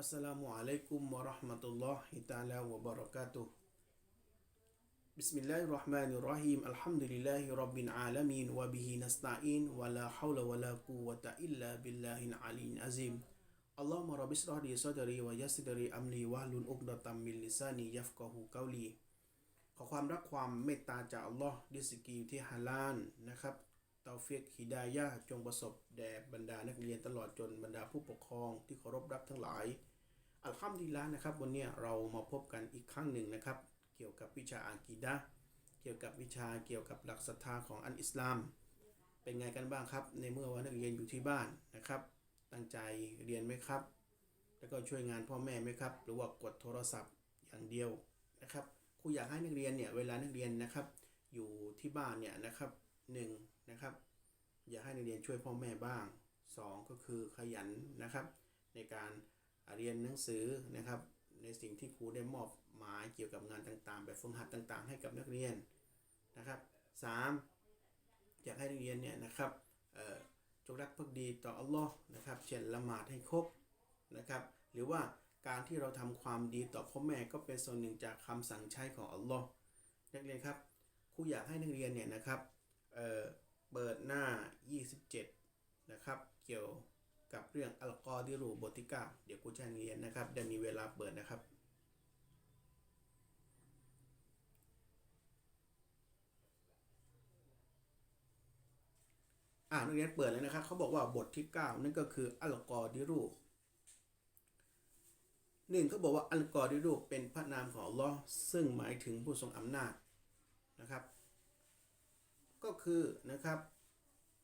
อัสลามุอะลัยกุมวะราะห์มะตุลลอฮิตะอาลาวะบะเราะ بسم الله الرحمن الرحيم الحمد لله رب العالمين وبه نستعين ولا حول ولا قوة إلا بالله العلي العظيم اللهم رب اشرح لي صدري ويسر أملي واحلل عقدة من لساني يفقه قولي ขอความรักความเมตตาจากอัลลอฮ์ดิสกีที่ฮาลานนะครับเตาเฟีกฮิดายาจงประสบแด่บรรดานักเรียนตลอดจนบรรดาผู้ปกครองที่เคารพรักทั้งหลาย อัลฮัมดุลิลละนะครับวันนี้เรามาพบกันอีกครั้งหนึ่งนะครับ เกี่ยวกับวิชาอากีดะเกี่ยวกับวิชาเกี่ยวกับหลักศรัทธาของอันอิสลาม เป็นไงกันบ้างครับ ในเมื่อวันนักเรียนอยู่ที่บ้านนะครับ ตั้งใจเรียนไหมครับ แล้วก็ช่วยงานพ่อแม่ไหมครับ หรือว่ากดโทรศัพท์อย่างเดียวนะครับครูอยากให้นักเรียนเนี่ยเวลานักเรียนนะครับ อยู่ที่บ้านเนี่ยนะครับหนึ่งนะครับ อยากให้นักเรียนช่วยพ่อแม่บ้างสองก็คือขยันนะครับ ในการ เรียนหนังสือนะครับในสิ่งที่ครูได้มอบหมายเกี่ยวกับงานต่างๆ แบบฝึกหัดต่างๆ ให้กับนักเรียนนะครับสามอยากให้นักเรียนเนี่ยนะครับจงรักภักดีต่ออัลลอฮ์นะครับเช่นละหมาดให้ครบนะครับหรือว่าการที่เราทำความดีต่อพ่อแม่ก็เป็นส่วนหนึ่งจากคำสั่งใช้ของอัลลอฮ์นักเรียนครับครูอยากให้นักเรียนเนี่ยนะครับเเปิดหน้า 27นะครับเกี่ยว กับเรื่องอัลกอดิรูบทที่9เดี๋ยวครูจะเรียนนะครับได้มีเวลาเปิดนะครับ อ่านักเรียนเปิดเลยนะครับเขาบอกว่าบทที่ 9 นั่นก็คืออัลกอดิรูหนึ่งเขาบอกว่าอัลกอดิรูเป็นพระนามของลอซึ่งหมายถึงผู้ทรงอำนาจนะครับ ก็คือนะครับ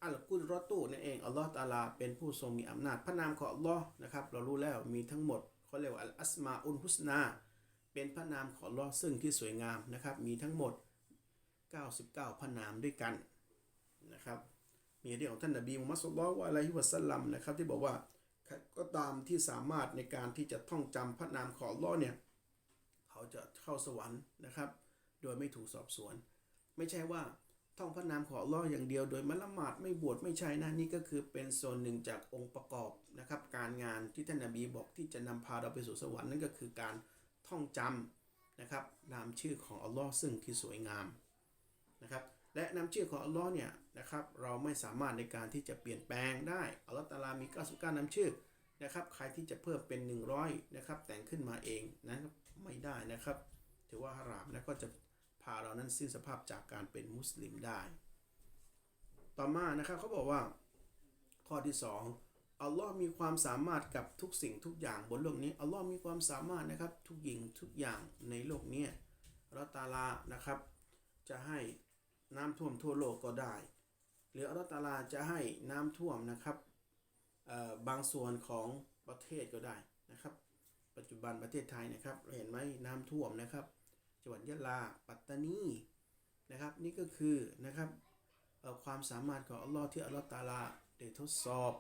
อัลกุรอตูนั่นเองอัลลอฮ์ตาลาเป็นผู้ทรงมีอำนาจ พระนามของอัลลอฮ์นะครับเรารู้แล้วมีทั้งหมดเขาเรียกว่าอัลอัสมาอุลฮุสนา เป็นพระนามของอัลลอฮ์ซึ่งที่สวยงามนะครับมีทั้งหมด 99 พระนามด้วยกันนะครับมีเรื่องของท่านนบีมุฮัมมัดสุลลัลวะอะลัยฮิวะสัลลัมนะครับที่บอกว่าก็ตามที่สามารถในการที่จะท่องจำพระนามของอัลลอฮ์เนี่ยเขาจะเข้าสวรรค์นะครับ โดยไม่ถูกสอบสวน ไม่ใช่ว่า ท่องพระนามของอัลลอฮ์อย่างเดียว โดยม่ละหมาดไม่บวชไม่ใช่นะนี่ก็คือเป็นส่วนหนึ่งจากองค์ประกอบนะครับ การงานที่ท่านนบีบอกที่จะนำพาเราไปสู่สวรรค์นั่นก็คือการท่องจำนะครับนามชื่อของอัลลอฮ์ซึ่งที่สวยงามนะครับ และนำชื่อของอัลลอฮ์เนี่ยนะครับเราไม่สามารถในการที่จะเปลี่ยนแปลงได้อัลลอฮ์ตาลามี99นำชื่อนะครับใครที่จะเพิ่มเป็น 100นะครับแต่งขึ้นมาเองนั้นไม่ได้นะครับ ถือว่าฮารามและก็จะ พาเรานั้นสิ้นสภาพจากการเป็นมุสลิมได้ ต่อมานะครับเขาบอกว่า ข้อที่ 2 อัลลอฮ์มีความสามารถกับทุกสิ่งทุกอย่างบนโลกนี้ อัลลอฮ์มีความสามารถนะครับทุกอย่างทุกอย่างในโลกนี้อัลตาลานะครับ จะให้น้ำท่วมทั่วโลกก็ได้ หรืออัลตาลาจะให้น้ำท่วมนะครับบางส่วนของประเทศก็ได้นะครับ ปัจจุบันประเทศไทยนะครับเห็นไหมน้ำท่วมนะครับ จังหวัดยะลา ปัตตานีนะครับ นี่ก็คือนะครับความสามารถของอัลลอฮ์ที่อัลลอฮฺตาลาได้ทดสอบ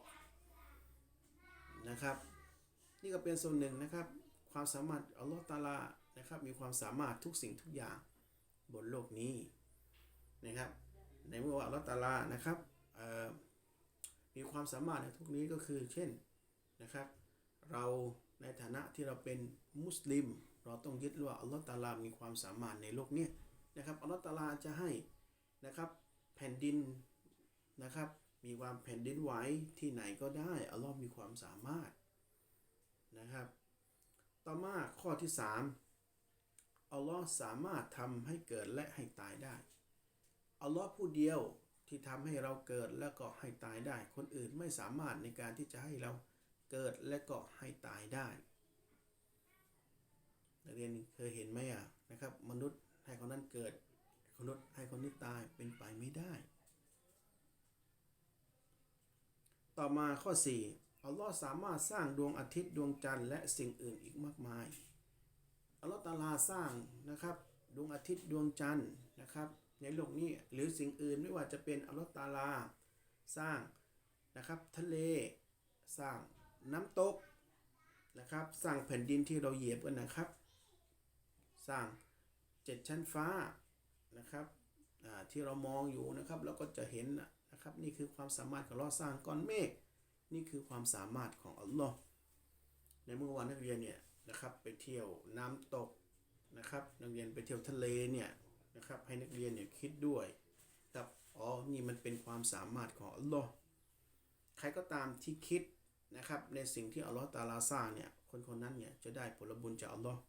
นะครับ นี่ก็เป็นส่วนหนึ่งนะครับ ความสามารถอัลลอฮฺตาลานะครับ มีความสามารถทุกสิ่งทุกอย่างบนโลกนี้นะครับ ในเมื่อว่าอัลลอฮฺตาลานะครับมีความสามารถในทุกนี้ก็คือเช่นนะครับ เรา ในฐานะที่เราเป็นมุสลิม เราต้องยึดว่าอัลลอฮฺตาลามีความสามารถในโลกเนี้ยนะครับอัลลอฮฺตาลาจะให้นะครับแผ่นดินนะครับมีความแผ่นดินไหวที่ไหนก็ได้อัลลอฮ์มีความสามารถนะครับ ต่อมาข้อที่สามอัลลอฮ์สามารถทำให้เกิดและให้ตายได้อัลลอฮ์ผู้เดียวที่ทำให้เราเกิดและก็ให้ตายได้ คนอื่นไม่สามารถในการที่จะให้เรา เกิดและก็ให้ตายได้นักเรียนเคยเห็นไหมอะนะครับ มนุษย์ให้คนนั้นเกิดมนุษย์ให้คนนี้ตายเป็นไปไม่ได้ ต่อมาข้อ 4 อัลลอฮ์สามารถสร้างดวงอาทิตย์ดวงจันทร์และสิ่งอื่นอีกมากมาย อัลลอฮ์ตาลาสร้างนะครับดวงอาทิตย์ดวงจันทร์นะครับ ในโลกนี้หรือสิ่งอื่นไม่ว่าจะเป็นอัลลอฮ์ตาลา สร้างนะครับทะเลสร้าง น้ำตกนะครับ สร้างแผ่นดินที่เราเหยียบกันนะครับ สร้างเจ็ดชั้นฟ้านะครับที่เรามองอยู่นะครับแล้วก็จะเห็นนะครับนี่คือความสามารถของอัลอสร้างก้อนเมฆนี่คือความสามารถของอัลลอฮ์ในเมื่อวานนักเรียนเนี่ยนะครับไปเที่ยวน้ำตกนะครับนักเรียนไปเที่ยวทะเลเนี่ยนะครับให้นักเรียนเนี่ยคิดด้วยครับอ๋อนี่มันเป็นความสามารถของอัลลอฮ์ใครก็ตามที่คิด นะครับในสิ่งที่อัลลอฮ์ตาลาสร้างเนี่ยคนคนนั้นเนี่ยจะได้ผลบุญจากอัลลอฮ์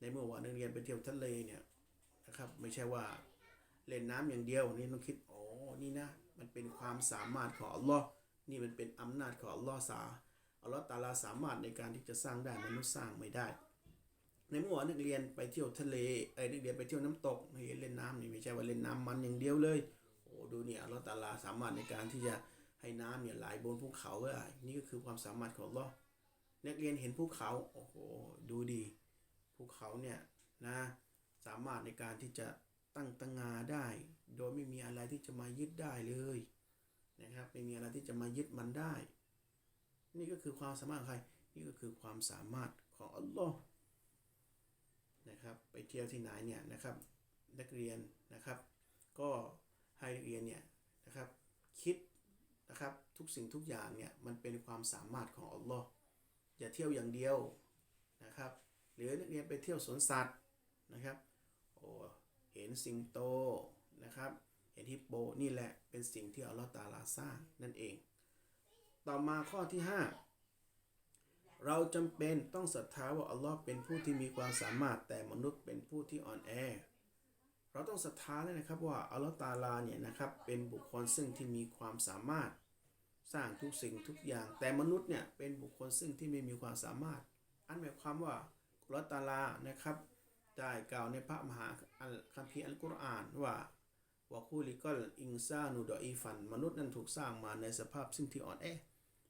ในเมื่อวานนักเรียนไปเที่ยวทะเลเนี่ยนะครับไม่ใช่ว่าเล่นน้ำอย่างเดียวนี่ต้องคิดอ๋อนี่นะมันเป็นความสามารถของอัลลอฮ์นี่มันเป็นอำนาจของอัลลอฮ์สาอัลลอฮ์ตาลาสามารถในการที่จะสร้างได้มนุษย์สร้างไม่ได้ ในเมื่อวานนักเรียนไปเที่ยวทะเลเอ้นักเรียนไปเที่ยวน้ำตกเรียนเล่นน้ำนี่ไม่ใช่ว่าเล่นน้ำมันอย่างเดียวเลยโอ้ดูเนี่ยอัลลอฮ์ตาลาสามารถในการที่จะ ให้น้ำเนี่ยไหลบนภูเขาได้นี่ก็คือความสามารถของอัลลอฮ์นักเรียนเห็นภูเขาโอ้โหดูดีภูเขาเนี่ยนะสามารถในการที่จะตั้งตังงาได้ โดยไม่มีอะไรที่จะมายึดได้เลยนะครับไม่มีอะไรที่จะมายึดมันได้ นี่ก็คือความสามารถของใครนี่ก็คือความสามารถของอัลลอฮ์นะครับไปเที่ยวที่ไหนเนี่ยนะครับนักเรียนนะครับ ก็ให้นักเรียนเนี่ยนะครับ ทุกสิ่งทุกอย่างเนี่ยมันเป็นความสามารถของอัลลอฮ์อย่าเที่ยวอย่างเดียวนะครับหรือนักเรียนไปเที่ยวสวนสัตว์นะครับโอ้เห็นสิงโตนะครับเห็นฮิปโปนี่แหละเป็นสิ่งที่อัลลอฮ์ตาลาสร้างนั่นเอง ต่อมาข้อที่ 5 เราจำเป็นต้องศรัทธาว่าอัลลอฮ์เป็นผู้ที่มีความสามารถแต่มนุษย์เป็นผู้ที่อ่อนแอเราต้องศรัทธาเลยนะครับว่าอัลลอฮ์ตาลาเนี่ยนะครับเป็นบุคคลซึ่งที่มีความสามารถ สร้างทุกสิ่งทุกอย่าง แต่มนุษย์เนี่ยเป็นบุคคลซึ่งที่ไม่มีความสามารถ อันหมายความว่าอัลอฮ์ตาลานะครับได้กล่าวในพระมหาอัลคัมภีร์อัลกุรอานว่าวะคูลิกอลอิงซานูดออีฟัน มนุษย์นั้นถูกสร้างมาในสภาพซึ่งที่อ่อนแอ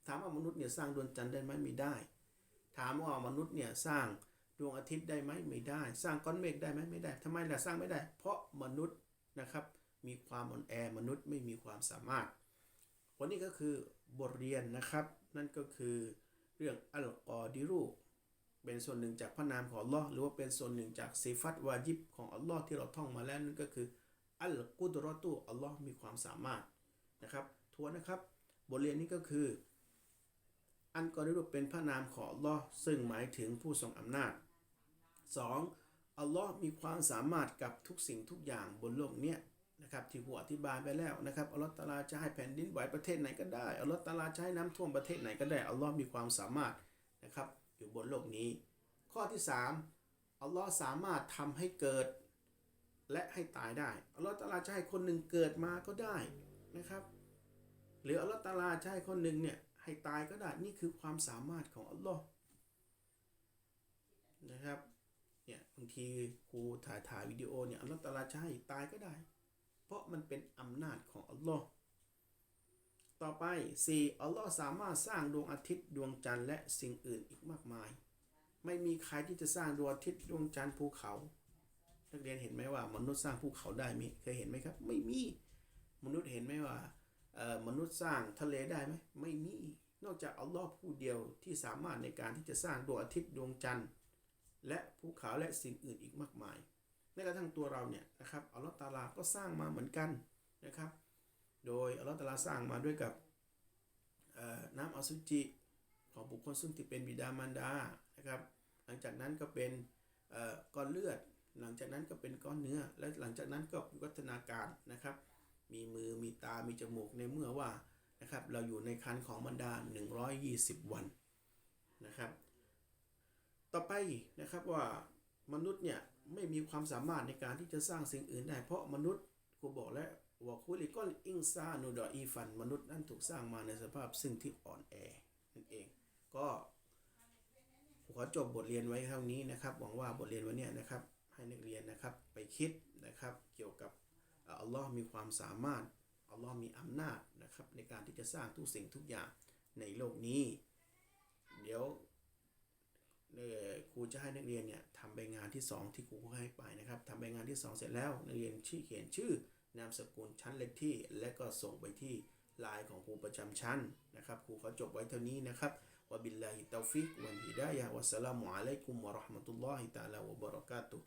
ถามว่ามนุษย์เนี่ยสร้างดวงจันทร์ได้ไหมไม่ได้ ถามว่ามนุษย์เนี่ยสร้างดวงอาทิตย์ได้ไหมไม่ได้ สร้างก้อนเมฆได้ไหมไม่ได้ทำไมล่ะสร้างไม่ได้ เพราะมนุษย์นะครับมีความอ่อนแอมนุษย์ไม่มีความสามารถ วันนี้ก็คือบทเรียนนะครับ นั่นก็คือเรื่องอัลกอดิรูเป็นส่วนหนึ่งจากพระนามของอัลลอฮ์หรือว่าเป็นส่วนหนึ่งจากซีฟัตวาจิบของอัลลอฮ์ที่เราท่องมาแล้วนั่นก็คืออัลกุดรอตุอัลลอฮ์มีความสามารถนะครับทวนนะครับบทเรียนนี้ก็คือ อันกอริรุเป็นพระนามของอัลลอฮ์ซึ่งหมายถึงผู้ทรงอำนาจ 2. อัลลอฮ์มีความสามารถกับทุกสิ่งทุกอย่างบนโลกเนี้ย นะครับที่ผมอธิบายไปแล้วนะครับอัลลอฮ์ตาลาจะให้แผ่นดินไหวประเทศไหนก็ได้อัลลอฮ์ตาลาจะให้น้ำท่วมประเทศไหนก็ได้อัลลอฮ์มีความสามารถนะครับอยู่บนโลกนี้ ข้อที่ 3. อัลลอฮ์สามารถทำให้เกิดและให้ตายได้อัลลอฮ์ตาลาจะให้คนหนึ่งเกิดมาก็ได้นะครับหรืออัลลอฮ์ตาลาจะให้คนหนึ่งเนี่ยให้ตายก็ได้นี่คือความสามารถของอัลลอฮ์นะครับเนี่ยบางทีครูถ่ายถ่ายวิดีโอเนี่ยอัลลอฮ์ตาลาจะให้ตายก็ได้ เพราะมันเป็นอำนาจของอัลลอฮ์ต่อไป 4. อัลลอฮ์สามารถสร้างดวงอาทิตย์ดวงจันทร์และสิ่งอื่นอีกมากมาย ไม่มีใครที่จะสร้างดวงอาทิตย์ดวงจันทร์ภูเขา นักเรียนเห็นไหมว่ามนุษย์สร้างภูเขาได้ไหมเคยเห็นไหมครับ ไม่มี มนุษย์เห็นไหมว่ามนุษย์สร้างทะเลได้ไหมไม่มี นอกจากอัลลอฮ์ผู้เดียวที่สามารถในการที่จะสร้างดวงอาทิตย์ดวงจันทร์ และภูเขาและสิ่งอื่นอีกมากมาย กระทั่งตัวเราเนี่ยนะครับอัลลอฮ์ตาลาก็สร้างมาเหมือนกันนะครับ โดยอัลลอฮ์ตาลาสร้างมาด้วยกับน้ำอสุจิของบุคคลซึ่งที่เป็นบิดามารดานะครับ หลังจากนั้นก็เป็นก้อนเลือด หลังจากนั้นก็เป็นก้อนเนื้อ และหลังจากนั้นก็วิวัฒนาการนะครับ มีมือมีตามีจมูกในเมื่อว่านะครับเราอยู่ในคันของบรรดา 120 วันนะครับ ต่อไปนะครับว่ามนุษย์เนี่ย ไม่มีความสามารถในการที่จะสร้างสิ่งอื่นได้ เพราะมนุษย์กูบอกแล้วว่าคุลิกอนอิงซานูดออีฟัน มนุษย์นั้นถูกสร้างมาในสภาพซึ่งที่อ่อนแอนั่นเอง ก็ขอจบบทเรียนไว้เท่านี้นะครับ หวังว่าบทเรียนวันนี้นะครับ ให้นักเรียนนะครับไปคิดนะครับ เกี่ยวกับอัลลอฮ์มีความสามารถอัลลอฮ์มีอำนาจนะครับในการที่จะสร้างทุกสิ่งทุกอย่างในโลกนี้ เดี๋ยว ครูจะให้นักเรียนเนี่ยทำใบงานที่ 2 ที่ครูให้ไปนะครับทำใบงานที่ 2 เสร็จแล้วนักเรียนชื่อเขียนชื่อนามสกุลชั้นเลขที่ และก็ส่งไปที่ไลน์ของครูประจำชั้นนะครับครูเขาจบไว้เท่านี้นะครับวะบิลลาฮิตตอฟิกวันฮิดายะวัสสลามุอะลัยกุมวะเราะห์มะตุลลอฮิตะอาลาวะบะเราะกาตุฮ์